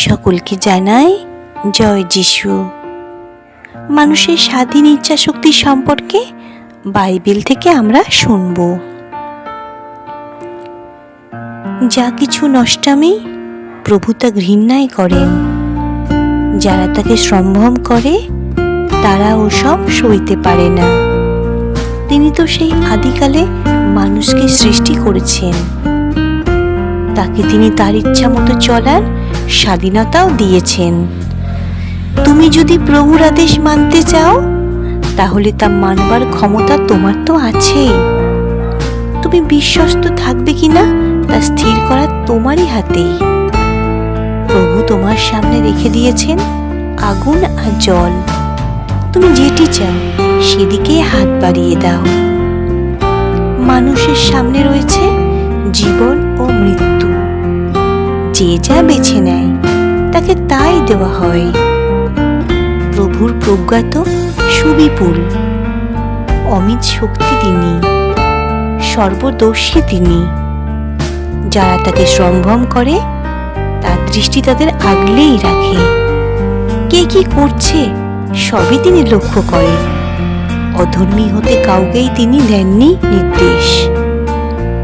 সকলকে জানাই জয় যিশু। মানুষের স্বাধীন ইচ্ছা শক্তি সম্পর্কে বাইবেল থেকে আমরা শুনব। যা কিছু নষ্টামি প্রভু তা ঘৃণাই করেন। যারা তাকে সম্ভ্রম করে তারা ওসব সইতে পারে না। তিনি তো সেই আদিকালে মানুষকে সৃষ্টি করেছেন। তাকে তিনি তার ইচ্ছা মতো চলার স্বাধীনতাও দিয়েছেন। তুমি যদি প্রভুর আদেশ মানতে চাও, তাহলে তা মানবার ক্ষমতা তোমার তো আছেই। তুমি বিশ্বস্ত থাকবে কিনা তা স্থির করা তোমারই হাতেই। প্রভু তোমার সামনে রেখে দিয়েছেন আগুন আর জল। তুমি যেটি চাও, সেদিকে হাত বাড়িয়ে দাও। মানুষের সামনে রয়েছে জীবন ও মৃত্যু। যে যা বেছে নেয়, তাকে তাই দেওয়া হয়। প্রভুর প্রজ্ঞাত সুবিপুল, অমিত শক্তি তিনি, সর্বদর্শী তিনি। যারা তাকে সম্ভ্রম করে, তার দৃষ্টি তাদের আগলেই রাখে। কে কি করছে, সবই তিনি লক্ষ্য করেন অধর্মী হতে কাউকেই তিনি দেননি নির্দেশ।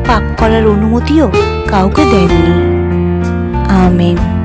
পাপ করার অনুমতিও কাউকে দেননি। Amén.